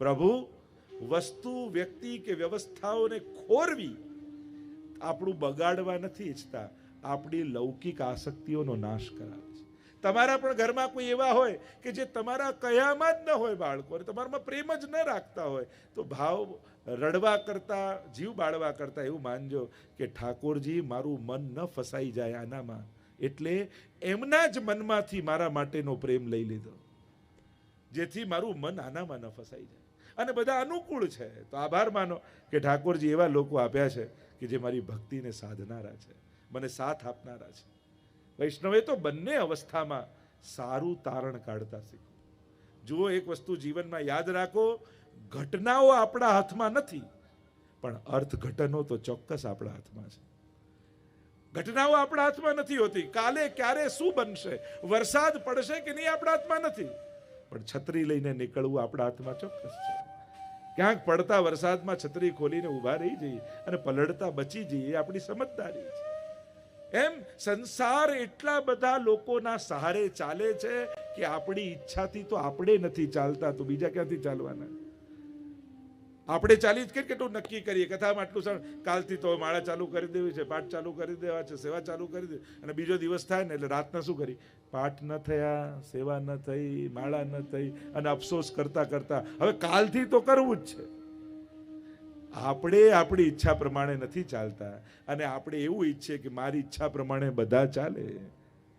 પ્રભુ, વસ્તુ, વ્યક્તિ કે વ્યવસ્થાઓને ખોરવી આપણું બગાડવા નથી ઈચ્છતા. આપણી લૌકિક આસક્તિઓનો નાશ કરાવે છે. તમારા પણ ઘરમાં કોઈ એવા હોય કે જે તમારા કયામાં જ ન હોય બાળકો તમારામાં પ્રેમ જ ન રાખતા હોય, તો ભાવ રડવા કરતા, જીવ બાળવા કરતા એવું માનજો કે ઠાકોરજી, મારું મન ન ફસાઈ જાય આનામાં. એટલે એમના જ મનમાંથી મારા માટેનો પ્રેમ લઈ લીધો. જેથી મારું મન આનામાં ન ફસાઈ જાય. અને બધા અનુકૂળ છે. તો આભાર માનો કે ઠાકોરજી એવા લોકો આપ્યા છે કે જે મારી ભક્તિને સાધનારા છે, મને સાથ આપનારા છે. વૈષ્ણવે તો બંને અવસ્થામાં સારું તારણ કાઢતા શીખવું જુઓ, એક વસ્તુ જીવનમાં યાદ રાખો, ઘટનાઓ આપણા હાથમાં નથી, પણ અર્થઘટનો તો ચોક્કસ આપણા હાથમાં છે. ઘટનાઓ આપણા હાથમાં નથી હોતી. કાલે ક્યારે શું બનશે? વરસાદ પડશે કે નહીં આપણા હાથમાં નથી? પણ છત્રી લઈને નીકળવું આપણા હાથમાં ચોક્કસ છે. ક્યાંક પડતા વરસાદમાં છત્રી ખોલીને ઊભા રહી જઈએ અને પલળતા બચી જઈએ આપણી સમજદારી છે. એમ સંસાર એટલા બધા લોકોના સહારે ચાલે છે કે આપણી ઈચ્છાથી તો આપણે નથી ચાલતા, તો બીજા ક્યાંથી ચાલવાના? આપણે ચાલી જ કેટલું નક્કી કરીએ? કથામાં આટલું સર, કાલથી તો માળા ચાલુ કરી દેવી છે, પાઠ ચાલુ કરી દેવા છે, સેવા ચાલુ કરી દે અને બીજો દિવસ થાય ને એટલે રાતના શું કરી પાઠ ન થયા, સેવા ન થઈ, માળા ન થઈ અને અફસોસ કરતા કરતા. હવે કાલથી તો કરવું જ છે. આપણે આપણી ઈચ્છા પ્રમાણે નથી ચાલતા અને આપણે એવું ઈચ્છીએ કે મારી ઈચ્છા પ્રમાણે બધા ચાલે.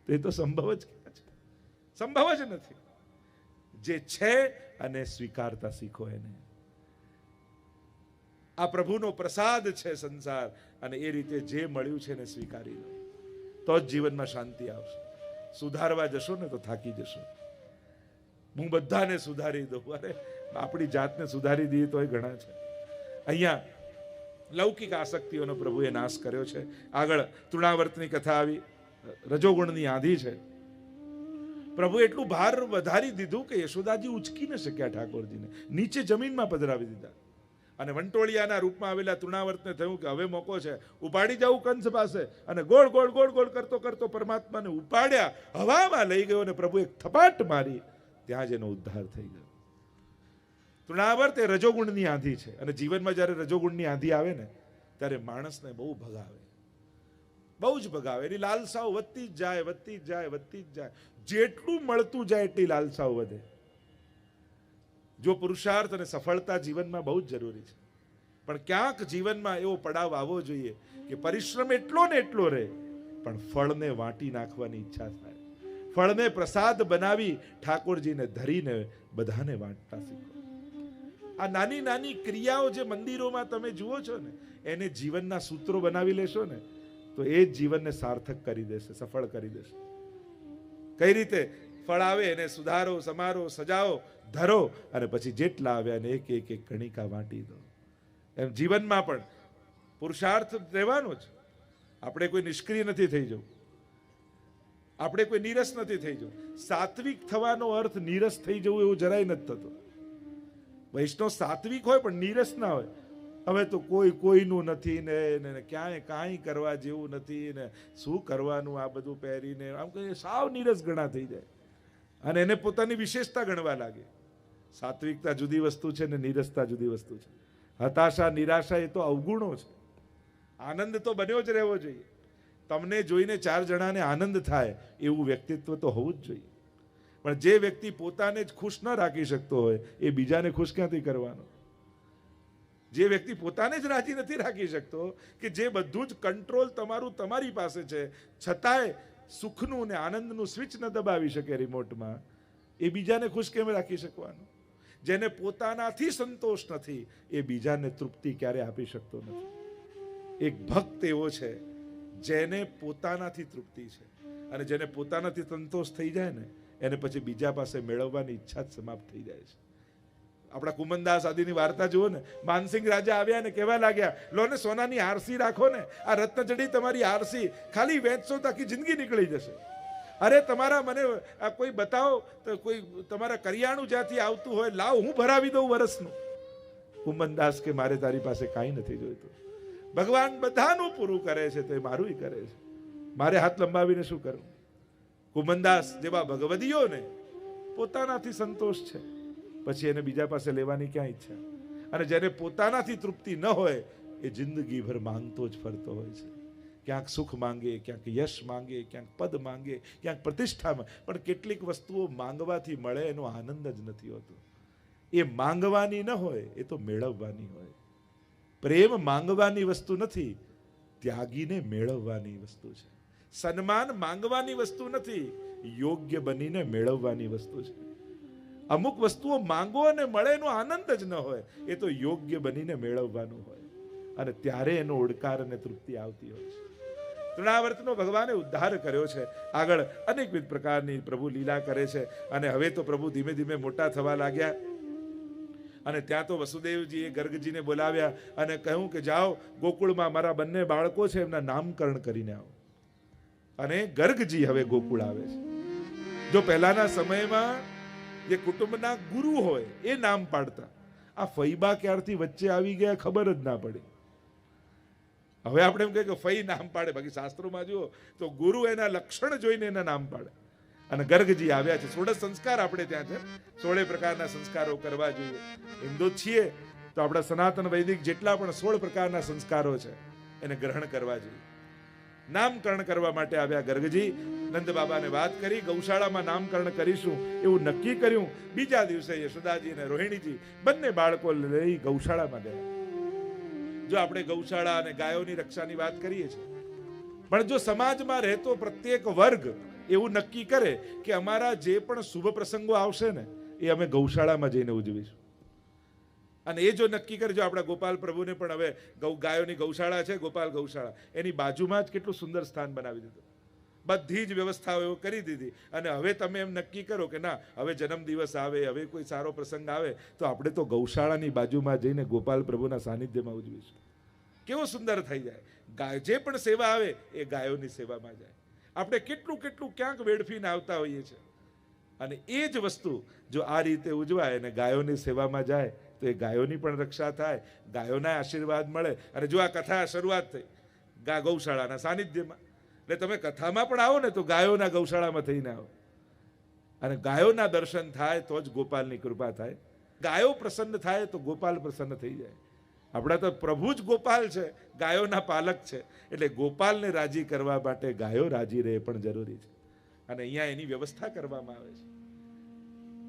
તો તો સંભવ જ ક્યાં છે? સંભવ જ નથી. જે છે અને સ્વીકારતા શીખો એને. આ પ્રભુનો પ્રસાદ છે સંસાર. અને એ રીતે જે મળ્યું છે એને સ્વીકારી લો. તો જ જીવનમાં શાંતિ આવશે. સુધારવા જશો ને તો થાકી જશો. હું બધાને સુધારી દઉં. અરે, આપણી જાતને સુધારી દઈએ તો એ ઘણા છે. અહીંયા લૌકિક આસક્તિઓનો પ્રભુએ નાશ કર્યો છે. આગળ તૃણાવર્તની કથા આવી. રજોગુણની આંધી છે. પ્રભુ એટલું ભાર વધારી દીધું કે યશોદાજી ઉચકી ન શક્યા ઠાકોરજીને. નીચે જમીનમાં પધરાવી દીધા. અને વંટોળિયાના રૂપમાં આવેલા તૃણાવર્તને થયું કે હવે મોકો છે. ઉપાડી જવું કંસ પાસે. અને ગોળ ગોળ ગોળ ગોળ કરતો કરતો પરમાત્માને ઉપાડ્યા. હવામાં લઈ ગયો અને પ્રભુ એક થપાટ મારી. ત્યાં જ એનો ઉદ્ધાર થઈ ગયો. તૃણાવર્ત એ રજોગુણની આંધી છે. અને જીવનમાં જ્યારે રજોગુણની આંધી આવે ને, ત્યારે માણસને બહુ ભગાવે. બહુ જ ભગાવે. એની લાલસાઓ વધતી જ જાય, વધતી જ જાય, વધતી જ જાય. જેટલું મળતું જાય, એટલી લાલસાઓ વધે. જો પુરુષાર્થ અને સફળતા જીવનમાં બહુ જ જરૂરી છે. પણ ક્યાંક જીવનમાં એવો પડાવ આવવો જોઈએ કે પરિશ્રમ એટલો ને એટલો રહે, પણ ફળને વાંટી નાખવાની ઈચ્છા થાય. ફળને પ્રસાદ બનાવી ઠાકોરજીને ધરીને બધાને વાંટતા શીખો. આ નાની નાની ક્રિયાઓ જે મંદિરોમાં તમે જુઓ છો ને, એને જીવનના સૂત્રો બનાવી લેશો ને, તો એ જ જીવનને સાર્થક કરી દેશે, સફળ કરી દેશે. કઈ રીતે ફળ આવે, એને સુધારો, સમારો સજાવો ધરો અને પછી જેટલા આવ્યા ને એક એક એક કણિકા વાટી દો. એમ જીવનમાં પણ પુરુષાર્થ રહેવાનો જ. આપણે કોઈ નિષ્ક્રિય નથી થઈ જવું. આપણે કોઈ નીરસ નથી થઈ જવું. સાત્વિક થવાનો અર્થ નીરસ થઈ જવું એવું જરાય નથી થતો. વૈષ્ણવ સાત્વિક હોય પણ નીરસ ના હોય. હવે તો કોઈ કોઈનું નથી ને ક્યાંય કાંઈ કરવા જેવું નથી ને, શું કરવાનું આ બધું પહેરીને? આમ કહીએ, સાવ નીરસ ગણા થઈ જાય. અને એને પોતાની વિશેષતા ગણવા લાગે. સાત્વિકતા જુદી વસ્તુ છે ને નીરસતા જુદી વસ્તુ છે. હતાશા, નિરાશા એ તો અવગુણો છે. આનંદ તો બન્યો જ રહેવો જોઈએ. તમને જોઈને ચાર જણાને આનંદ થાય એવું વ્યક્તિત્વ તો હોવું જ જોઈએ. પણ જે વ્યક્તિ પોતાને જ ખુશ ન રાખી શકતો હોય, એ બીજાને ખુશ ક્યાંથી કરવાનો? જે વ્યક્તિ પોતાને જ રાજી નથી રાખી શકતો કે જે બધું જ કંટ્રોલ તમારું તમારી પાસે છે, છતાંય સુખનું ને આનંદનું સ્વિચ ન દબાવી શકે રિમોટમાં એ બીજાને ખુશ કેમ રાખી શકવાનું? જેને પોતાનાથી સંતોષ નથી, એ બીજાને તૃપ્તિ ક્યારે આપી શકતો નથી. એક ભક્ત એવો છે, જેને પોતાનાથી તૃપ્તિ છે. અને જેને પોતાનાથી સંતોષ થઈ જાય ને, એને પછી બીજા પાસે મેળવવાની ઈચ્છા જ સમાપ્ત થઈ જાય છે. આપણા કુમનદાસ આદિની વાર્તા જુઓ ને, માનસિંહ રાજા આવ્યા ને કહેવા લાગ્યા, લો ને, સોનાની આરસી રાખો ને, આ રત્નજડી તમારી આરસી, ખાલી વેચશો તાકી જિંદગી નીકળી જશે. અરે તમારા મને, આ કોઈ બતાવો, તો કોઈ તમારા કરિયાણું જ્યાંથી આવતું હોય, લાવ, હું ભરાવી દઉં વરસનું. કુમનદાસ કે, મારે તારી પાસે કાંઈ નથી જોઈતું. ભગવાન બધાનું પૂરું કરે છે, તો એ મારું કરે છે. મારે હાથ લંબાવીને શું કરવું કુમનદાસ જેવા ભગવદીઓને પોતાનાથી સંતોષ છે. પછી એને બીજા પાસે લેવાની ક્યાં ઈચ્છા? અને જેને પોતાનાથી તૃપ્તિ ન હોય, એ જિંદગીભર માંગતો જ ફરતો હોય છે. ક્યાંક સુખ માંગે, ક્યાંક યશ માંગે, ક્યાંક પદ માંગે, ક્યાંક પ્રતિષ્ઠા પણ કેટલીક વસ્તુઓ માંગવાથી મળે એનો આનંદ જ નથી હોતો. એ માંગવાની ન હોય, એ તો મેળવવાની હોય. પ્રેમ માંગવાની વસ્તુ નથી, ત્યાગીને મેળવવાની વસ્તુ છે. સન્માન માંગવાની વસ્તુ નથી, યોગ્ય બનીને મેળવવાની વસ્તુ છે. અમુક વસ્તુઓ માંગો અને મળે એનો આનંદ જ ન હોય, એ તો યોગ્ય બનીને મેળવવાનું હોય. અને ત્યારે એનો ઓડકાર અને તૃપ્તિ આવતી હોય છે. તૃણાવર્તનો ભગવાને ઉદ્ધાર કર્યો છે. આગળ અનેકવિધ પ્રકારની પ્રભુ લીલા કરે છે અને હવે તો પ્રભુ ધીમે ધીમે મોટા થવા લાગ્યા. અને ત્યાં તો વસુદેવજીએ ગર્ગજીને બોલાવ્યા અને કહ્યું કે જાઓ, ગોકુળમાં મારા બંને બાળકો છે, એમના નામકરણ કરીને આવો. અને ગર્ગજી હવે ગોકુળ આવે છે. જો પહેલાના સમયમાં જે કુટુંબના ગુરુ હોય, એ નામ પાડતા. આ ફૈબા ક્યારથી વચ્ચે આવી ગયા ખબર જ ના પડી. હવે આપણે એમ કહીએ કે ફઈ નામ પાડે. બાકી શાસ્ત્રોમાં જુઓ તો ગુરુ એના લક્ષણ જોઈને એના નામ પાડે. અને ગર્ગજી આવ્યા છે. સોળ સંસ્કાર આપણે ત્યાં છે. સોળે પ્રકારના સંસ્કારો કરવા જોઈએ. હિન્દુ છીએ તો આપણા સનાતન વૈદિક જેટલા પણ સોળ પ્રકારના સંસ્કારો છે એને ગ્રહણ કરવા જોઈએ. નામકરણ કરવા માટે આવ્યા ગર્ગજી. નંદ બાબાને વાત કરી. ગૌશાળામાં નામકરણ કરીશું. એવું નક્કી કર્યું. બીજા દિવસે યશોદાજી અને રોહિણીજી બંને બાળકો લઈ ગૌશાળામાં ગયા. જો આપણે ગૌશાળા અને ગાયોની રક્ષાની વાત કરીએ છીએ. પણ જો સમાજમાં રહેતો પ્રત્યેક વર્ગ એવું નક્કી કરે કે અમારા જે પણ શુભ પ્રસંગો આવશે ને, એ અમે ગૌશાળામાં જઈને ઉજવીશું. અને એ જો નક્કી કરે, જો આપણા ગોપાલ પ્રભુને પણ હવે ગૌ ગાયોની ગૌશાળા છે, ગોપાલ ગૌશાળા, એની બાજુમાં જ કેટલું સુંદર સ્થાન બનાવી દીધું. બધી જ વ્યવસ્થાઓ એવું કરી દીધી. અને હવે તમે એમ નક્કી કરો કે ના, હવે જન્મદિવસ આવે, હવે કોઈ સારો પ્રસંગ આવે, તો આપણે તો ગૌશાળાની બાજુમાં જઈને ગોપાલ પ્રભુના સાનિધ્યમાં ઉજવીશું. કેવો સુંદર થઈ જાય. ગાય જે પણ સેવા આવે, એ ગાયોની સેવામાં જાય. આપણે કેટલું કેટલું ક્યાંક વેડફીને આવતા હોઈએ છીએ. અને એ જ વસ્તુ જો આ રીતે ઉજવાય અને ગાયોની સેવામાં જાય, તો એ ગાયોની પણ રક્ષા થાય, ગાયોના આશીર્વાદ મળે. અને જો આ કથા શરૂઆત થઈ, ગા ગૌશાળાના સાનિધ્યમાં એટલે તમે કથામાં પણ આવો ને તો ગાયોના ગૌશાળામાં થઈને આવો. અને ગાયોના દર્શન થાય તો જ ગોપાલની કૃપા થાય. ગાયો પ્રસન્ન થાય તો ગોપાલ પ્રસન્ન થઈ જાય. આપણા તો પ્રભુ જ ગોપાલ છે, ગાયોના પાલક છે. એટલે ગોપાલને રાજી કરવા માટે ગાયો રાજી રહે પણ જરૂરી છે. અને અહીંયા એની વ્યવસ્થા કરવામાં આવે છે.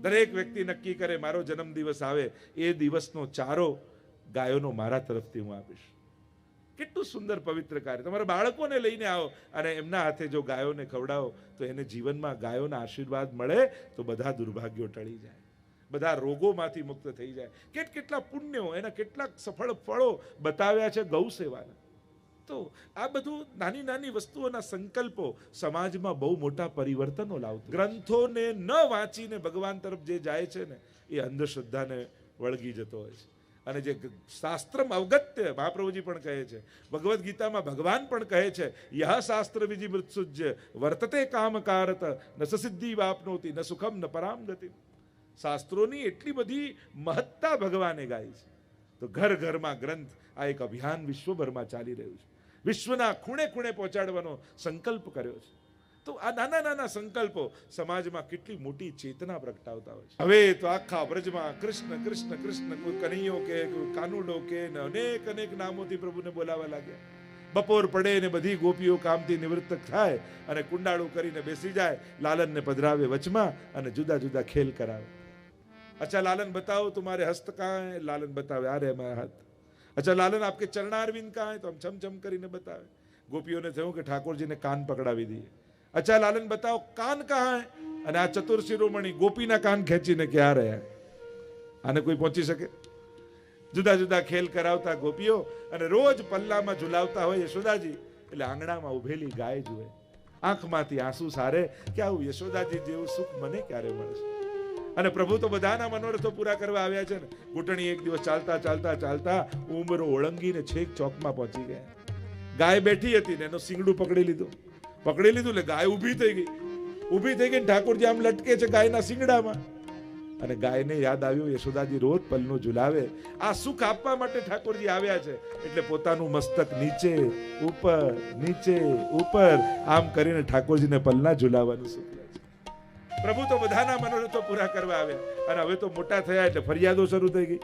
દરેક વ્યક્તિ નક્કી કરે, મારો જન્મદિવસ આવે, એ દિવસનો ચારો ગાયોનો મારા તરફથી હું આપીશ. કેટલું સુંદર પવિત્ર કાર્ય. તમારા બાળકોને લઈને આવો અને એમના હાથે જો ગાયોને ખવડાવો, તો એને જીવનમાં ગાયોના આશીર્વાદ મળે, તો બધા દુર્ભાગ્યો ટળી જાય. બધા રોગોમાંથી મુક્ત થઈ જાય. કેટ કેટલા પુણ્યો, એના કેટલાક સફળ ફળો બતાવ્યા છે ગૌ સેવાના. તો આ બધું નાની નાની વસ્તુઓના સંકલ્પો સમાજમાં બહુ મોટા પરિવર્તનો લાવતું ગ્રંથોને ન વાંચીને ભગવાન તરફ જે જાય છે ને, એ અંધશ્રદ્ધાને વળગી જતો હોય છે. અને જે શાસ્ત્રમ અવગત્ય, મહાપ્રભુજી પણ કહે છે. ભગવદ્ ગીતામાં ભગવાન પણ કહે છે, યહ શાસ્ત્ર વિધિ મૃત્સુજ્ય, વર્તતે કામકારત, ન સસિદ્ધિ વાપનોતી, ન સુખમ, ન પરામ ગતિ. શાસ્ત્રોની એટલી બધી મહત્તા ભગવાને ગાઈ છે. તો ઘર ઘરમાં ગ્રંથ, આ એક અભિયાન વિશ્વભરમાં ચાલી રહ્યું છે. વિશ્વના ખૂણે ખૂણે પહોંચાડવાનો સંકલ્પ કર્યો છે. તો આ નાના નાના સંકલ્પો સમાજમાં કેટલી મોટી ચેતના પ્રગટાવતા હોય છે. હવે તો આખા વ્રજમાં કૃષ્ણ કૃષ્ણ કૃષ્ણ, કોઈ કનૈયો કે કાનુડો કે, ને અનેક અનેક નામોથી પ્રભુને બોલાવા લાગ્યા. બપોર પડે ને બધી ગોપીઓ કામથી નિવૃત્ત થાય અને કુંડાળું કરીને બેસી જાય, લાલનને પધરાવે વચમાં અને જુદા જુદા ખેલ કરાવે. અચ્છા, લાલન બતાવો તમારે હસ્ત કાં લાલન બતાવે, આ રે મારા હાથ. અચ્છા, લાલન આપકે ચરણારવિંદ કાં તો આમ છમછમ કરીને બતાવે. ગોપીઓને થયું કે ઠાકોરજીને કાન પકડાવી દઈએ. અચ્છા, લાલન, બતાવો, કાન કહા હે? અને આ ચતુર શિરોમણી ગોપીના કાન ખેંચીને ક્યાં રહ્યા આને કોઈ પહોંચી શકે? જુદા જુદા ખેલ કરાવતા ગોપીઓ અને રોજ પલ્લામાં ઝુલાવતા હોય યશોદાજી. એટલે આંગણામાં ઉભેલી ગાય જુએ. આંખમાંથી આંસુ સારે કે આવું યશોદાજી જેવું સુખ મને ક્યારે મળશે અને પ્રભુ તો બધાના મનોરથો પૂરા કરવા આવ્યા છે ને. ઘૂંટણી એક દિવસ ચાલતા ચાલતા ચાલતા ઉમરો ઓળંગીને છેક ચોકમાં પહોંચી ગયા. ગાય બેઠી હતી ને એનું સિંગડું પકડી લીધું. પકડી લીધું એટલે ગાય ઊભી થઈ ગઈ. ઊભી થઈ ગઈ ઠાકોરજી આમ લટકે છે ગાયના શિંગડામાં. અને ગાયને યાદ આવ્યું, યશોદાજી રોજ પલનું ઝુલાવે. આ સુખ આપવા માટે ઠાકોરજી આવ્યા છે. એટલે પોતાનું મસ્તક નીચે, ઉપર નીચે, ઉપર, આમ કરીને ઠાકોરજીને પલના ઝુલાવવાનું સુખ પ્રભુ તો બધાના મનોરથો પૂરા કરવા આવ્યા. અને હવે તો મોટા થયા એટલે ફરિયાદો શરૂ થઈ ગઈ.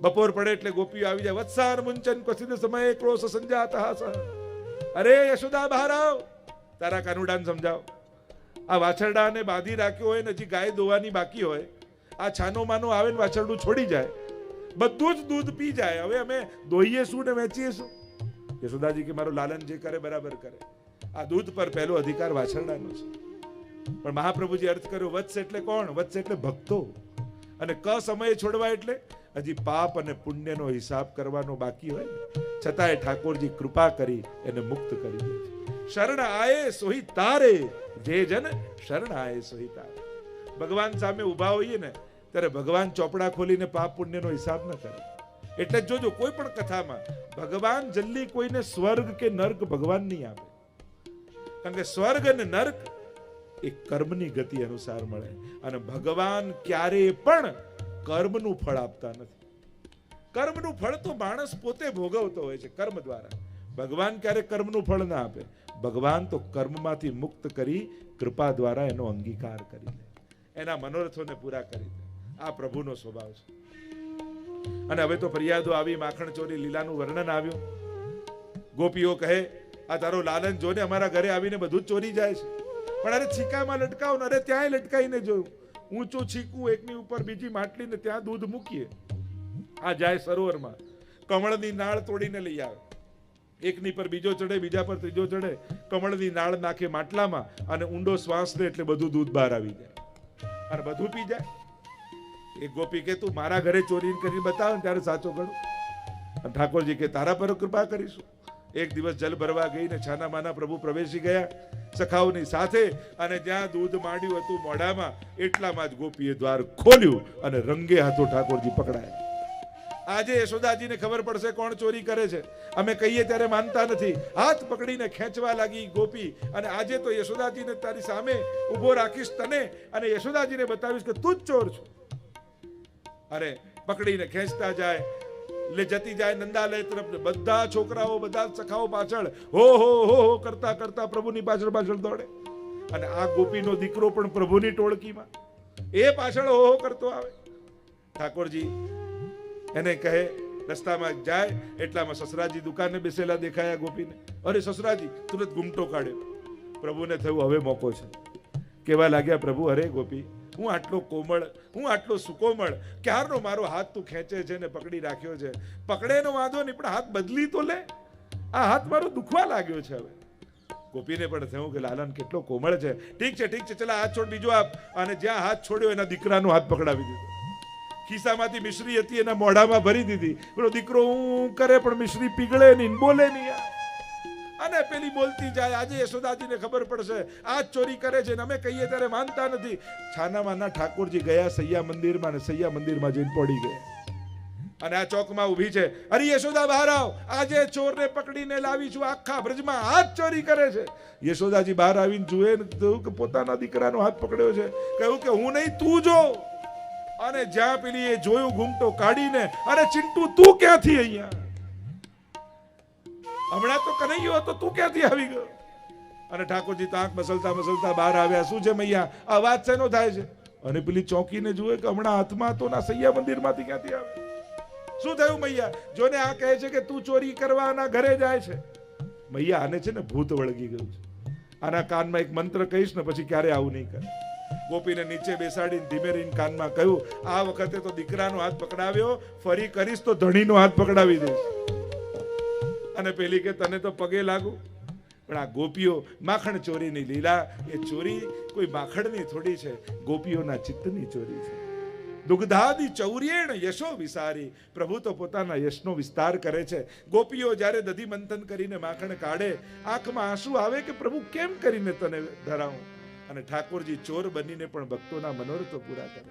બપોર પડે એટલે ગોપીઓ આવી જાય. વત્સાર મુંચન ક્વચિત સમયે ક્રોશ સંજાત અરે યશોદા બહાર આવ. તારા કાનુડાને સમજાવ. આ વાછરડાને બાંધી રાખ્યો હોય ને હજી ગાય દોવાની બાકી હોય, આ છાનો માનો આવે ને વાછરડું છોડી જાય. બધું જ દૂધ પી જાય. હવે અમે દોઈએ શું ને વેચીએ શું? યશોદાજી કે મારો લાલન જે કરે બરાબર કરે. આ દૂધ પર પહેલો અધિકાર વાછરડાનો છે. પણ મહાપ્રભુજી અર્થ કર્યો, વત્સ એટલે કોણ? વત્સ એટલે ભક્તો. અને ક સમયે છોડવા એટલે? હજી પાપ અને પુણ્યનો હિસાબ કરવાનો બાકી હોય છતાંય ઠાકોરજી કૃપા કરી એને મુક્ત કરી દે છે. શરણ આયે સોહી તારે. જે જન શરણ આયે સોહી તારે. ભગવાન સામે ઊભા હોઈએ ને, ત્યારે ભગવાન ચોપડા ખોલીને પાપ પુણ્યનો હિસાબ ન કરે. એટલે જોજો, કોઈ પણ કથામાં ભગવાન જલ્દી કોઈને સ્વર્ગ કે નર્ક ભગવાન નહીં આપે. કારણ કે સ્વર્ગ અને નર્ક એ કર્મની ગતિ અનુસાર મળે. અને ભગવાન ક્યારેય પણ કર્મનું ફળ આપતા નથી. કર્મનું ફળ તો માણસ પોતે ભોગવતો હોય છે, કર્મ દ્વારા. ભગવાન ક્યારે કર્મનું ફળ ના આપે. ભગવાન તો કર્મમાંથી મુક્ત કરી કૃપા દ્વારા એનો અંગીકાર કરી દે એના મનોરથોને પૂરા કરી દે. આ પ્રભુનો સ્વભાવ છે. અને હવે તો ફરિયાદો આવી, માખણ ચોરી, લીલાનું વર્ણન આવ્યું. ગોપીઓ કહે, આ તારો લાલન જોને અમારા ઘરે આવીને બધું જ ચોરી જાય છે. પણ અરે છીકામાં લટકાવ ને, અરે ત્યાંય લટકાઈને જોયું ઊંચું છીકું એકની ઉપર બીજી માટલી ને ત્યાં દૂધ મૂકીએ. આ જાય સરોવરમાં. કમળની નાળ તોડીને લઈ આવે. એકની પર બીજો ચડે, બીજા પર ત્રીજો ચડે. કમળની નાળ નાખે માટલામાં અને ઊંડો શ્વાસ લે એટલે બધું દૂધ બહાર આવી જાય. અને બધું પી જાય. એક ગોપી કે, તું મારા ઘરે ચોરી કરીને બતાવ ત્યારે સાચો ગણું. અને ઠાકોરજી કે, તારા પર કૃપા કરીશું. એક દિવસ જલ ભરવા ગઈ ને છાના માના પ્રભુ પ્રવેશી ગયા સખાઓની સાથે અને જ્યાં દૂધ માંડ્યું હતું મોઢામાં, એટલામાં જ ગોપીએ દ્વાર ખોલ્યું અને રંગે હાથો ઠાકોરજી પકડાયા. આજે યશોદાજીને ખબર પડશે કોણ ચોરી કરે છે. અમે કહીએ ત્યારે માનતા નથી. હાથ પકડીને ખેંચવા લાગી ગોપી અને આજે તો યશોદાજીને તારી સામે ઊભો રાખીશ તને અને યશોદાજીને બતાવીશ કે તું જ ચોર છો. અરે, પકડીને ખેંચતા જાય એટલે જતી જાય નંદાલય તરફ બધા છોકરાઓ, બધા સખાઓ પાછળ હો હો હો હો કરતા કરતા પ્રભુની પાછળ પાછળ દોડે. અને આ ગોપીનો દીકરો પણ પ્રભુની ટોળકીમાં. એ પાછળ હો હો કરતો આવે. ઠાકોરજી એને કહે, રસ્તામાં જાય, એટલામાં સસરાજી દુકાને બેસેલા દેખાયા ગોપીને. અરે સસરાજી, તુરંત ગુમટો કાઢ્યો પ્રભુને થયું હવે મોકો છે. કેવા લાગ્યા પ્રભુ? અરે ગોપી, હું આટલો કોમળ, હું આટલો સુકોમળ, ક્યારનો મારો હાથ તું ખેંચે છે ને પકડી રાખ્યો છે? પકડેનો વાંધો નહીં, પણ હાથ બદલી તો લે. આ હાથ મારો દુખવા લાગ્યો છે હવે. ગોપીને પણ થયું કે, લાલન કેટલો કોમળ છે. ઠીક છે ઠીક છે, ચલા હાથ છોડ બીજો આપ. અને જ્યાં હાથ છોડ્યો, એના દીકરાનો હાથ પકડાવી દીધો. ખિસ્સામાંથી મિશ્રી હતી, એના મોઢામાં ભરી દીધી. પેલો દીકરો, હું કરે, પણ મિશ્રી પીગળે નહીં, બોલે નહીં. અને પેલી બોલતી જાય, આજે યશોદાજીને ખબર પડશે, આ ચોરી કરે છે અમે કહીએ ત્યારે માનતા નથી. છાનામાના ઠાકોરજી ગયા સૈયા મંદિરમાં ને સૈયા મંદિરમાં જઈને પડી ગયા. અને આ ચોકમાં ઊભી છે, અરે યશોદા, બહાર આવ. આજે ચોરને પકડીને લાવી છું, આખા બ્રજમાં જ ચોરી કરે છે. યશોદાજી બહાર આવીને જુએ ને કે, પોતાના દીકરાનો હાથ પકડ્યો છે. કહ્યું કે, હું નહીં, તું જો. અને જ્યાં પેલી એ જોયું ઘૂમટો કાઢીને, અરે ચિંટુ, તું ક્યાંથી અહીંયા? હમણાં તો કનૈયો હતો, તું ક્યાંથી આવી ગયો? અને ઠાકોરજી, તો આંખ મસલતા મસલતા બહાર આવ્યા, શું છે મૈયા? આ વાત શેનો થાય છે? અને પેલી ચોકીને જુએ કે હમણાં હાથમાં તો ના સૈયા મંદિરમાંથી ક્યાંથી આવે? શું થયું મૈયા? જોને આ કહે છે કે તું ચોરી કરવાના ઘરે જાય છે. મૈયા આને છે ને ભૂત વળગી ગયું છે. આના કાનમાં એક મંત્ર કહીશ ને પછી ક્યારે આવું નહીં કરે. ગોપીને નીચે બેસાડીને ધીમે રહીને કાનમાં કહ્યું, આ વખતે તો દીકરાનો હાથ પકડાવ્યો, ફરી કરીશ તો ધણીનો હાથ પકડાવી દઈશ. અને પેલી કે, તને તો પગે લાગુ. પણ આ ગોપીઓ માખણ ચોરીની લીલા, એ ચોરી કોઈ માખણની થોડી છે, ગોપીઓના ચિત્તની ચોરી છે. દુગ્ધાદી ચૌર્યેણ યશો વિસારી, પ્રભુ તો પોતાના યશનો વિસ્તાર કરે છે. ગોપીઓ જ્યારે દધી મંથન કરીને માખણ કાઢે, આંખમાં આંસુ આવે કે પ્રભુ કેમ કરીને તને ધરાવું? અને ઠાકોરજી ચોર બનીને પણ ભક્તોના મનોરથો પૂરા કરે.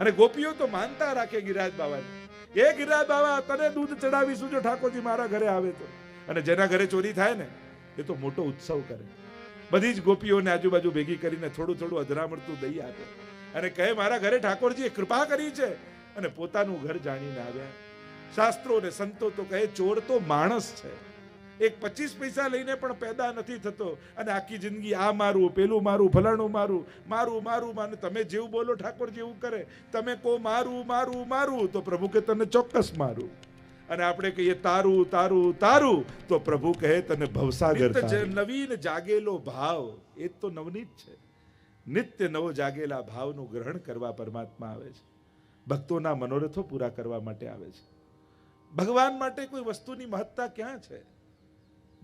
અને ગોપીઓ તો માનતા રાખે ગિરાજ બાબાને. એ ગિરાજ બાબા, તને દૂધ ચડાવીશું જો ઠાકોરજી મારા ઘરે આવે તો. અને જેના ઘરે ચોરી થાય ને, એ તો મોટો ઉત્સવ કરે. બધી જ ગોપીઓને આજુબાજુ ભેગી કરીને થોડું થોડું અધરામણતું દઈ આપે. અને કહે, મારા ઘરે ઠાકોરજીએ કૃપા કરી છે. અને પોતાનું ઘર જાણીને આવ્યા. શાસ્ત્રો અને સંતો તો કહે, ચોર તો માણસ છે. એક પચીસ પૈસા લઈને પણ પેદા નથી થતો. અને આખી જિંદગી આ મારું પેલું મારું ફલાણું મારું મારું મારું માને તમે જેવું બોલો ઠાકોર જેવું કરે. તમે કહો મારું મારું મારું તો પ્રભુ કે તને ચોક્કસ મારું. અને આપણે કહીએ તારું તારું તારું તો પ્રભુ કહે તને ભવસાગર નવીન જાગેલો ભાવ એ તો નવનીત છે. નિત્ય નવો જાગેલા ભાવનું ગ્રહણ કરવા પરમાત્મા આવે છે. ભક્તોના મનોરથો પૂરા કરવા માટે આવે છે. ભગવાન માટે કોઈ વસ્તુની મહત્તા ક્યાં છે?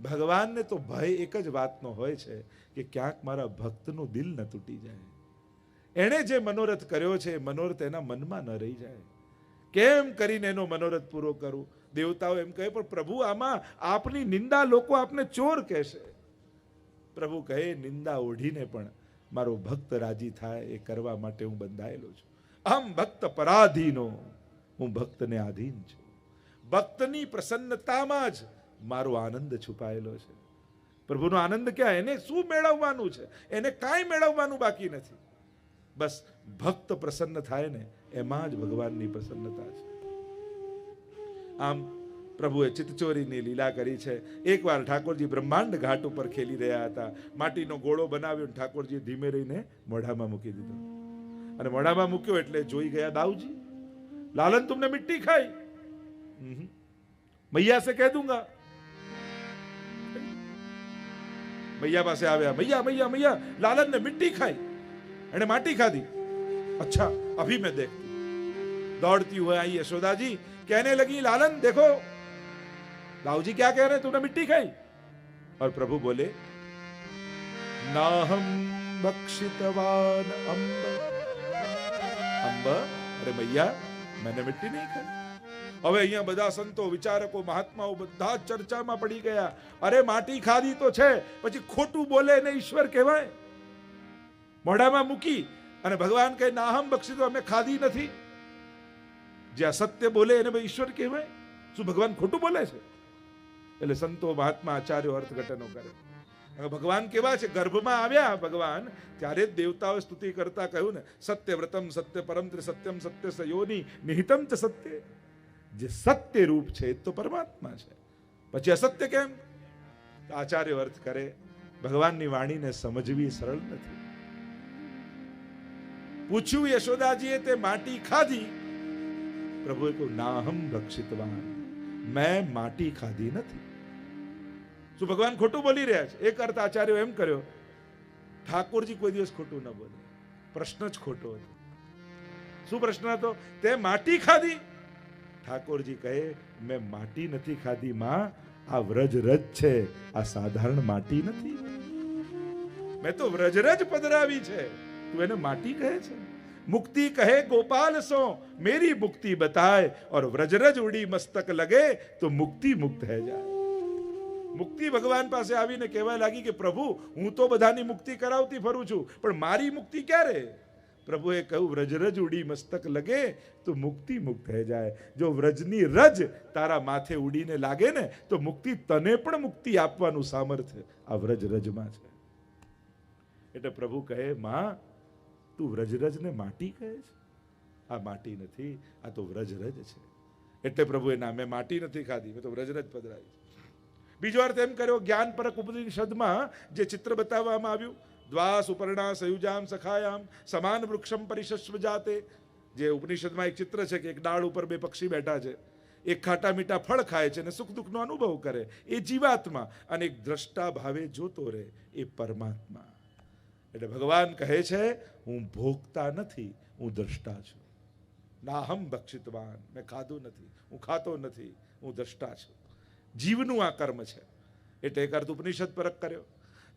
ભગવાનને તો ભય એક જ વાતનો હોય છે કે ક્યાંક મારા ભક્તનું દિલ ન તૂટી જાય. એણે જે મનોરથ કર્યો છે, એ મનોરથ એના મનમાં ન રહી જાય. કેમ કરીને એનો મનોરથ પૂરો કરું? દેવતાઓ એમ કહે, પણ પ્રભુ, આમાં આપની નિંદા લોકો આપને ચોર કહેશે. પ્રભુ કહે, નિંદા ઓઢીને પણ મારો ભક્ત રાજી થાય, એ કરવા માટે હું બંધાયેલો છું. આમ ભક્ત પરાધીનો હું ભક્તને આધીન છું. ભક્તની પ્રસન્નતામાં જ મારો આનંદ છુપાયેલો છે. પ્રભુનો આનંદ ક્યાં? એને શું મેળવવાનું છે? એને કાંઈ મેળવવાનું બાકી નથી. બસ ભક્ત પ્રસન્ન થાય ને એમાં જ ભગવાનની પ્રસન્નતા છે. આમ પ્રભુએ ચિતચોરીની લીલા કરી છે. એકવાર ઠાકોરજી બ્રહ્માંડ ઘાટ ઉપર ખેલી રહ્યા હતા. માટીનો ગોળો બનાવ્યો ઠાકોરજી ધીમે રહીને મોઢામાં મૂકી દીધો. અને મોઢામાં મૂક્યો એટલે જોઈ ગયા દાઉજી, લાલન તમને મિટ્ટી ખાઈ? મૈયા સે કહે દુંગા મૈયા પાસે આવ્યા મૈયા મૈયા મૈયા લાલન ને મિટ્ટી ખાઈ એને માટી ખાધી अच्छा अभी मैं देखती दौड़ती हुई आई यशोदा जी कहने लगी लालन देखो दाऊ जी क्या कह रहे हैं तूने मिट्टी खाई और प्रभु बोले नाहम बक्षितवान अंब અંબ અરે મૈયા મેને મિટ્ટી નહીં ખાઈ હવે અહીંયા બધા સંતો, વિચારકો, મહાત્માઓ બધા ચર્ચામાં પડી ગયા. અરે માટી ખાધી તો છે, પછી ખોટું બોલે ને ઈશ્વર કહેવાય? મોઢામાં મૂકી અને ભગવાન કહે નાહમ બક્ષી, તો અમે ખાધી નથી. જે અસત્ય બોલે એને ભાઈ ઈશ્વર કહેવાય? શું ભગવાન ખોટું બોલે છે? એટલે સંતો, મહાત્મા, આચાર્યો અર્થઘટનો કરે. ભગવાન કેવા છે? ગર્ભમાં આવ્યા ભગવાન, ત્યારે જ દેવતાઓ સ્તુતિ કરતા કહ્યું ને, સત્ય વ્રતમ સત્ય પરમ સત્યમ સત્ય સયોની નિહિતમ ચ સત્ય. જે સત્ય રૂપ છે એ તો પરમાત્મા છે. પછી અસત્ય કેમ? આચાર્ય અર્થ કરે, ભગવાનની વાણીને સમજવી સરળ નથી. પૂછ્યું યશોદાજીએ તે માટી ખાધી? પ્રભુએ કહ્યું, નાહમ ભક્ષિતવાન મેં માટી ખાધી નથી. શું ભગવાન ખોટું બોલી રહ્યા છે? એક અર્થ આચાર્ય એમ કર્યો, ઠાકોરજી કોઈ દિવસ ખોટું ન બોલે. પ્રશ્ન જ ખોટો હતો. શું પ્રશ્ન હતો? તે માટી ખાધી? ઠાકોરજી કહે, મેં માટી નથી ખાધી માં, આ વ્રજરજ છે. આ સાધારણ માટી નથી. મેં તો વ્રજરજ પધરાવી છે. તું એને માટી કહે છે? મુક્તિ કહે, ગોપાલ સો, મેરી મુક્તિ બતાય. ઓર વ્રજરજ ઉડી મસ્તક લગે, તો મુક્તિ મુક્ત હે જાય. મુક્તિ ભગવાન પાસે આવીને કહેવા લાગી કે, પ્રભુ, હું તો બધાની મુક્તિ કરાવતી ફરું છું, પણ મારી મુક્તિ ક્યારે? પ્રભુએ કહ્યું વ્રજરજ ઉડી મસ્તક લગે તો મુક્તિ મુક્ત થઈ જાય. જો વ્રજની રજ તારા માથે ઉડીને લાગે ને, તો મુક્તિ તને પણ મુક્તિ આપવાનું સામર્થ્ય આ વ્રજ રજમાં છે. એટલે પ્રભુ કહે, માં, તું વ્રજરજને માટી કહે છે. આ માટી નથી, આ તો વ્રજરજ છે. એટલે પ્રભુએ ના મેં માટી નથી ખાધી, મેં તો વ્રજરજ પધરાવી બીજો અર્થ એમ કર્યો જ્ઞાન પરક ઉપનિષદમાં જે ચિત્ર બતાવવામાં આવ્યું દ્વા સુપર્ણા સયુજામ સખાયામ સમાન વૃક્ષમ પરિશસ્વ જાતે જે ઉપનિષદમાં એક ચિત્ર છે કે એક ડાળ ઉપર બે પક્ષી બેઠા છે। એક ખાટા મીઠા ફળ ખાય છે અને સુખ દુઃખનો અનુભવ કરે। એ જીવાત્મા અને એક દ્રષ્ટા ભાવે જોતો રહે એ પરમાત્મા। એટલે ભગવાન કહે છે, હું ભોગતા નથી, હું દ્રષ્ટા છું। નાહમ ભક્ષિતવાન, મેં ખાધું નથી, હું ખાતો નથી, હું દ્રષ્ટા છું। જીવનું આ કર્મ છે। એટલે એક અર્થ ઉપનિષદ પરક કર્યો।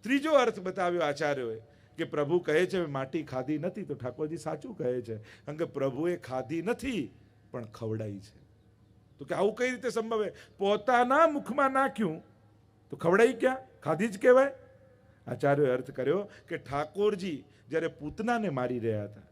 ત્રીજો અર્થ બતાવ્યો આચાર્યોએ કે પ્રભુ કહે છે માટી ખાધી નથી. તો ઠાકોરજી સાચું કહે છે કારણ કે પ્રભુએ ખાધી નથી, પણ ખવડાઈ છે. તો કે આવું કઈ રીતે સંભવે પોતાના મુખમાં નાખ્યું, તો ખવડાઈ ક્યાં? ખાધી જ કહેવાય? આચાર્યોએ અર્થ કર્યો કે ઠાકોરજી જ્યારે પૂતનાને મારી રહ્યા હતા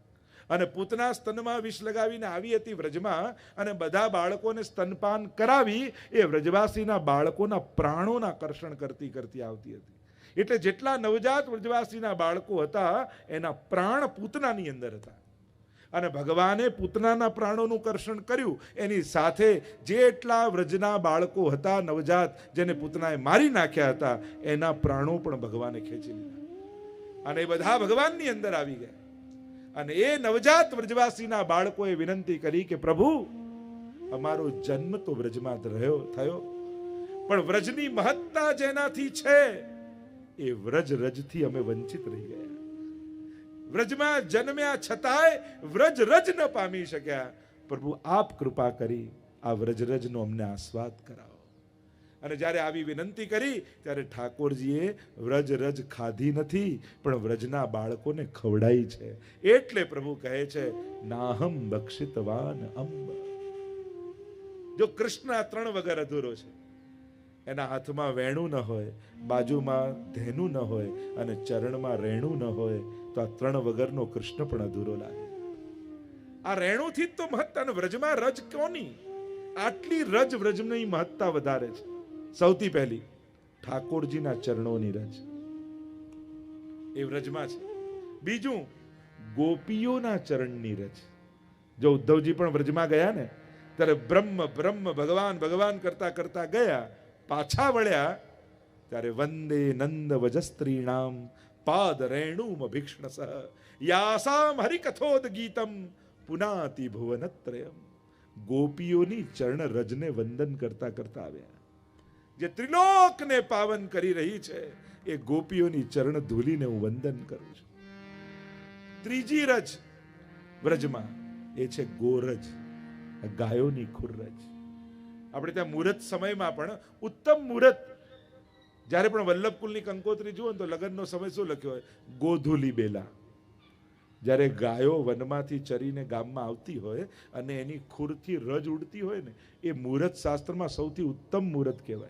અને પૂતના સ્તનમાં વિષ લગાવીને આવી હતી વ્રજમાં અને બધા બાળકોને સ્તનપાન કરાવી, એ વ્રજવાસીના બાળકોના પ્રાણોના કર્ષણ કરતી કરતી આવતી હતી. એટલે જેટલા નવજાત વ્રજવાસીના બાળકો હતા, એના પ્રાણ પૂતનાની અંદર હતા. અને ભગવાને પૂતનાના પ્રાણોનું કર્ષણ કર્યું. એની સાથે જેટલા વ્રજના બાળકો હતા, નવજાત, જેને પૂતનાએ મારી નાખ્યા હતા, એના પ્રાણો પણ ભગવાને ખેંચી લીધા. અને એ બધા ભગવાનની અંદર આવી ગયા. અને એ નવજાત વ્રજવાસીના બાળકોએ વિનંતી કરી કે, પ્રભુ, અમારો જન્મ તો વ્રજમાં જ રહ્યો, થયો. પણ વ્રજની મહત્તા જેનાથી છે એ વ્રજ રજથી અમે વંચિત રહી ગયા. વ્રજમાં જન્મ્યા છતાંય વ્રજ રજ ન પામી શક્યા. પ્રભુ, આપ કૃપા કરી આ વ્રજ રજનો અમને આસ્વાદ કરાવો. અને જ્યારે આવી વિનંતી કરી, ત્યારે ઠાકોરજીએ વ્રજ રજ ખાધી નથી, પણ વ્રજના બાળકોને ખવડાઈ છે. એટલે પ્રભુ કહે છે, નાહમ બક્ષિતવાન અંબ. જો કૃષ્ણ ત્રણ વગર અધૂરો છે એના હાથમાં વેણું ન હોય, બાજુમાં ધેનું ન હોય અને ચરણમાં રેણું ન હોય, તો આ ત્રણ વગરનો કૃષ્ણ પણ અધૂરો લાગે. આ રેણુથી તો મહત્તા અને વ્રજમાં રજ કોની? આટલી રજ વ્રજની મહત્તા વધારે છે. સૌથી પહેલી, ઠાકોરજીના ચરણોની રજ. એ વ્રજમાં છે. બીજું, ગોપીઓના ચરણની રજ. જો ઉદ્ધવજી પણ વ્રજમાં ગયા ને, ત્યારે બ્રહ્મ બ્રહ્મ ભગવાન ભગવાન કરતા કરતા ગયા પાછા વળ્યા ત્યારે વંદે નંદ વજસ્ત્રીણામ પાદ રેણુમ ભીક્ષણ સહ યાસામ હરિકથોદ ગીતમ પુનાતિ ભુવનત્રયમ. ગોપીઓની ચરણ રજને વંદન કરતા કરતા આવ્યા. જે ત્રિલોકને પાવન કરી રહી છે, એ ગોપીઓની ચરણ ધૂલીને હું વંદન કરું છું. ત્રીજી રજ વ્રજમાં, એ છે ગોરજ ગાયોની ખુરરજ. આપણે ત્યાં મુહૂર્ત સમયમાં પણ ઉત્તમ મુહૂર્ત. જ્યારે પણ વલ્લભકુલની કંકોત્રી જુઓ ને તો લગ્નનો સમય શું લખ્યો હોય? ગોધુલી બેલા. જ્યારે ગાયો વનમાંથી ચરીને ગામમાં આવતી હોય અને એની ખુરથી રજ ઉડતી હોય ને, એ મુહૂર્ત શાસ્ત્રમાં સૌથી ઉત્તમ મુહૂર્ત કહેવાય.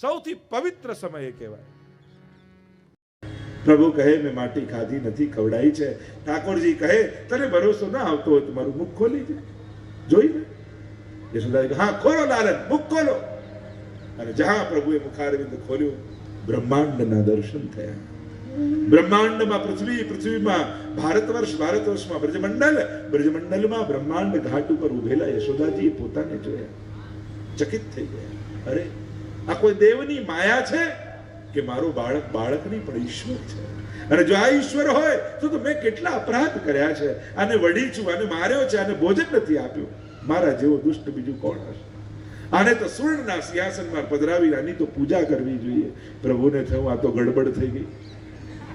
સૌથી પવિત્ર સમય એ કહેવાય. પ્રભુ કહે, મેં માટી ખાધી નથી, ખવડાઈ છે. ઠાકોરજી કહે, તને ભરોસો ના આવતો હોય તો મારું મુખ ખોલી દે. જોઈ લે. યશોદા હા ખોલો નારદ બુક ખોલો અને જ્યાં પ્રભુએ મુખારવિંદ ખોલ્યું બ્રહ્માંડના દર્શન થયા બ્રહ્માંડમાં પૃથ્વી પૃથ્વીમાં ભારત વર્ષ ભારત વર્ષમાં બ્રજમંડલ બ્રજમંડલમાં બ્રહ્માંડ ઘાટ ઉપર ઉભેલા યશોદાજી પોતાને જોયા ચકિત થઈ ગયા અરે આ કોઈ દેવની માયા છે કે મારો બાળક બાળક નહીં પણ ઈશ્વર છે અને જો આ ઈશ્વર હોય તો તો મેં કેટલા અપરાધ કર્યા છે આને વડી છું આને માર્યો છે આને ભોજન નથી આપ્યું મારા જેવો દુષ્ટ બીજું કોણ હશે? આને તો સુવર્ણના સિંહાસનમાં પધરાવી આની તો પૂજા કરવી જોઈએ. પ્રભુને થયું, આ તો ગડબડ થઈ ગઈ.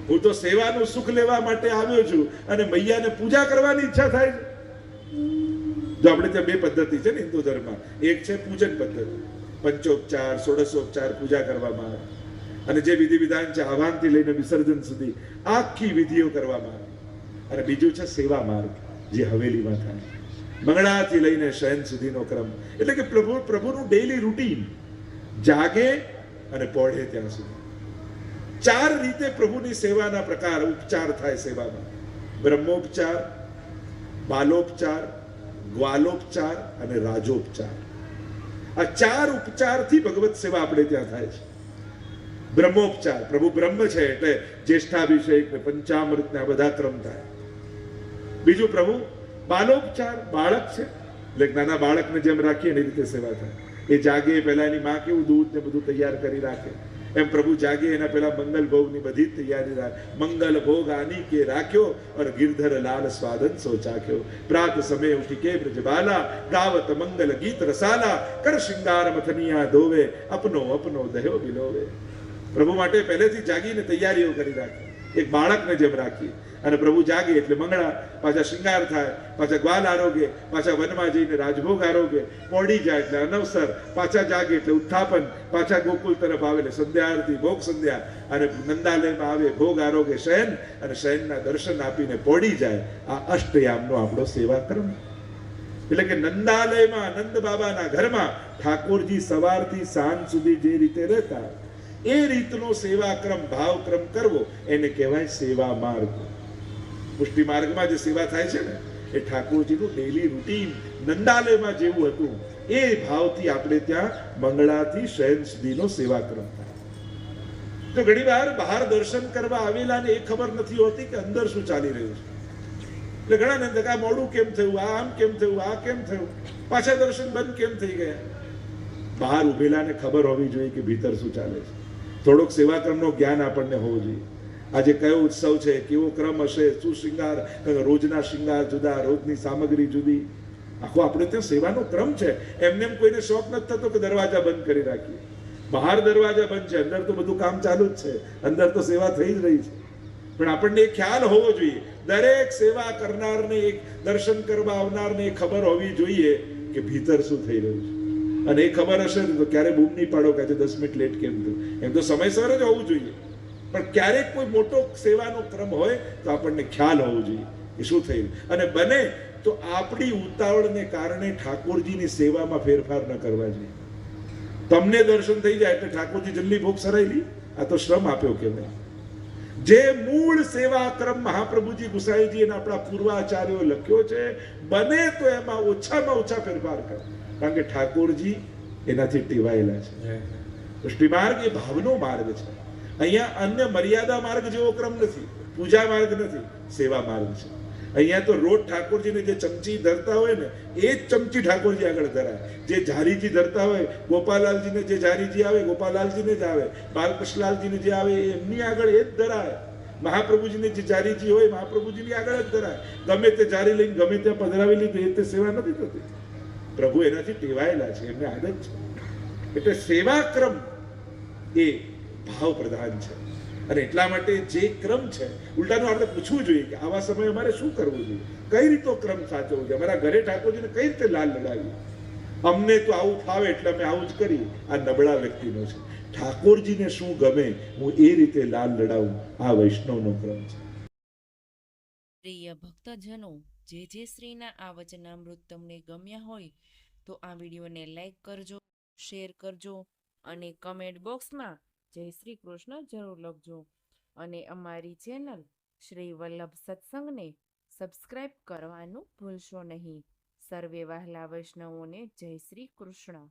હું તો સેવાનું સુખ લેવા માટે આવ્યો છું અને મૈયાને પૂજા કરવાની ઈચ્છા થાય છે. જો આપણે ત્યાં બે પદ્ધતિ છે ને હિન્દુ ધર્મમાં, એક છે પૂજન પદ્ધતિ. પંચોપચાર ષોડશોપચાર પૂજા કરવામાં આવે. અને જે વિધિ વિધાન છે, આહવાનથી લઈને વિસર્જન સુધી, આખી વિધિઓ કરવામાં આવે. અને બીજું છે સેવા માર્ગ, જે હવેલીમાં થાય. મંગળાથી લઈને શયન સુધીનો ક્રમ. એટલે કે પ્રભુ, પ્રભુનું ડેઈલી રૂટીન જાગે અને પોઢે ત્યાં સુધી. ચાર રીતે પ્રભુની સેવાના પ્રકાર ઉપચાર થાય સેવામાં. બ્રહ્મોપચાર, બાલોપચાર, ગ્વાલોપચાર અને રાજોપચાર. આ ચાર ઉપચારથી ભગવત સેવા આપણે ત્યાં થાય છે. બ્રહ્મોપચાર, પ્રભુ બ્રહ્મ છે એટલે જ્યેષ્ઠાભિષેક પંચામૃત ને આ બધા ક્રમ થાય. બીજું પ્રભુ બાલોપચાર બાળક છે. એટલે નાના બાળકને જેમ રાખીએ એની રીતે સેવા થાય. એ જાગે, પહેલાં એની માં કેવું દૂધ ને બધું તૈયાર કરી રાખે. એમ પ્રભુ જાગે, એના પેલા મંગલ ભોગની બધી તૈયારી રાખે. મંગલ ભોગ આની કે રાખ્યો અને ગિરધર લાલ સ્વાદન સો ચાખ્યો. પ્રાત સમય ઉઠી કે બ્રજબાલા, ગાવત મંગલ ગીત રસાલા, કર શિંગાર મથનિયા ધોવે, અપનો અપનો દહ્યો બિલોવે. પ્રભુ માટે પહેલેથી જાગીને તૈયારીઓ કરી રાખે. એક બાળકને જેમ રાખીએ. અને પ્રભુ જાગે એટલે મંગળા, પાછા શૃંગાર થાય, પાછા ગ્વાલ આરોગે, પાછા વનમાં જઈને રાજભોગ આરોગે પોડી જાય એટલે અનવસર, પાછા જાગે એટલે ઉત્થાપન, પાછા ગોકુલ તરફ આવે એટલે સંધ્યા આરતી, ભોગ સંધ્યા. અને નંદાલયમાં આવે, ભોગ આરોગ્ય શયન, અને શયનના દર્શન આપીને પોડી જાય. આ અષ્ટયામનો આપણો સેવા ક્રમ. એટલે કે નંદાલયમાં, નંદ બાબાના ઘરમાં ઠાકોરજી સવારથી સાંજ સુધી જે રીતે રહેતા એ રીતનો સેવાક્રમ, ભાવક્રમ કરવો, એને કહેવાય સેવા માર્ગ. પુષ્ટિ માર્ગમાં જે સેવા થાય છે ને, એ ઠાકોરજીનું ડેલી રૂટીન નંદાલયમાં જેવું હતું, એ ભાવથી આપણે ત્યાં મંગળાથી શયન સુધીનો સેવાક્રમ થાય. તો ઘણી વાર બહાર દર્શન કરવા આવેલા ને એ ખબર નથી હોતી કે અંદર શું ચાલી રહ્યું છે. એટલે ઘણા ને કે મોડું કેમ થયું? આ આમ કેમ થયું? આ કેમ થયું? પાછા દર્શન બંધ કેમ થઈ ગયા? બહાર ઉભેલાને ખબર હોવી જોઈએ કે ભીતર શું ચાલે છે. થોડોક સેવાક્રમનો જ્ઞાન આપણને હોવું જોઈએ. આજે કયો ઉત્સવ છે, કેવો ક્રમ હશે, શું શૃંગાર રોજના શૃંગાર જુદા, રોજની સામગ્રી જુદી. આખો આપણે ત્યાં સેવાનો ક્રમ છે. એમને કોઈને શોખ નથી થતો કે દરવાજા બંધ કરી રાખીએ. બહાર દરવાજા બંધ છે, અંદર તો બધું કામ ચાલુ જ છે. અંદર તો સેવા થઈ જ રહી છે. પણ આપણને એ ખ્યાલ હોવો જોઈએ. દરેક સેવા કરનારને એક, દર્શન કરવા આવનારને એ ખબર હોવી જોઈએ કે ભીતર શું થઈ રહ્યું છે. અને એ ખબર હશે તો ક્યારે બૂમ નહીં પાડો કે દસ મિનિટ લેટ કેમ થયું? એમ તો સમયસર જ હોવું જોઈએ. પણ ક્યારેક કોઈ મોટો સેવાનો ક્રમ હોય તો આપણને ખ્યાલ હોવો જોઈએ કે શું થયું. અને બને તો આપણી ઉતાવળને કારણે ઠાકોરજીની સેવામાં ફેરફાર ન કરવા જોઈએ. તમને દર્શન થઈ જાય એટલે ઠાકોરજી જલ્દી ભોગ સરાઈ આ તો શ્રમ આપ્યો કહેવાય જે મૂળ સેવા ક્રમ મહાપ્રભુજી ગુસાઈજી અને આપણા પૂર્વાચાર્યો લખ્યો છે, બને તો એમાં ઓછામાં ઓછા ફેરફાર કરો. કારણ કે ઠાકોરજી એનાથી ટેવાયેલા છે. માર્ગ એ ભાવનો માર્ગ છે. અહીંયા અન્ય મર્યાદા માર્ગ જેવો ક્રમ નથી. પૂજા માર્ગ નથી સેવા માર્ગ છે. અહીંયા તો રોજ ઠાકોરજીને જે ચમચી ધરતા હોય ને એ જ ચમચી ઠાકોરજી આગળ ધરાય. જે ઝારીજી ધરતા હોય ગોપાલાલજીને જે ઝારીજી આવે ગોપાલાલજીને જ આવે. બાલકૃષ્ણલાલજીને જે આવે એમની આગળ એ જ ધરાય. મહાપ્રભુજીને જે જારીજી હોય મહાપ્રભુજીની આગળ જ ધરાય. ગમે તે જારી લઈને ગમે ત્યાં પધરાવી લીધું એ તે સેવા નથી થતી. પ્રભુ એનાથી ટેવાયેલા છે, એમને આદત છે. એટલે સેવા ક્રમ એ ભાવ પ્રધાન છે. અને એટલા માટે જે ક્રમ છે, ઉલટાનું આપણે પૂછવું જોઈએ કે આવા સમયે અમારે શું કરવું જોઈએ? કઈ રીતો ક્રમ સાચવવો જોઈએ? અમારા ઘરે ઠાકોરજીને કઈ રીતે લાલ લડાવી? અમને તો આવું ફાવે એટલે અમે આવું જ કરી આ નબળા વ્યક્તિનો છે. ઠાકોરજીને શું ગમે, હું એ રીતે લાલ લડાવું. આ વૈષ્ણવનો ક્રમ છે. પ્રિય ભક્તજનો જે જે શ્રીના આ વચનામૃત તમને ગમ્યા હોય, તો આ વિડીયોને લાઈક કરજો, શેર કરજો અને કમેન્ટ બોક્સમાં જય શ્રી કૃષ્ણ જરૂર લખજો. અને અમારી ચેનલ શ્રી વલ્લભ સત્સંગને સબસ્ક્રાઈબ કરવાનું ભૂલશો નહીં. સર્વે વહાલા વૈષ્ણવોને જય શ્રી કૃષ્ણ.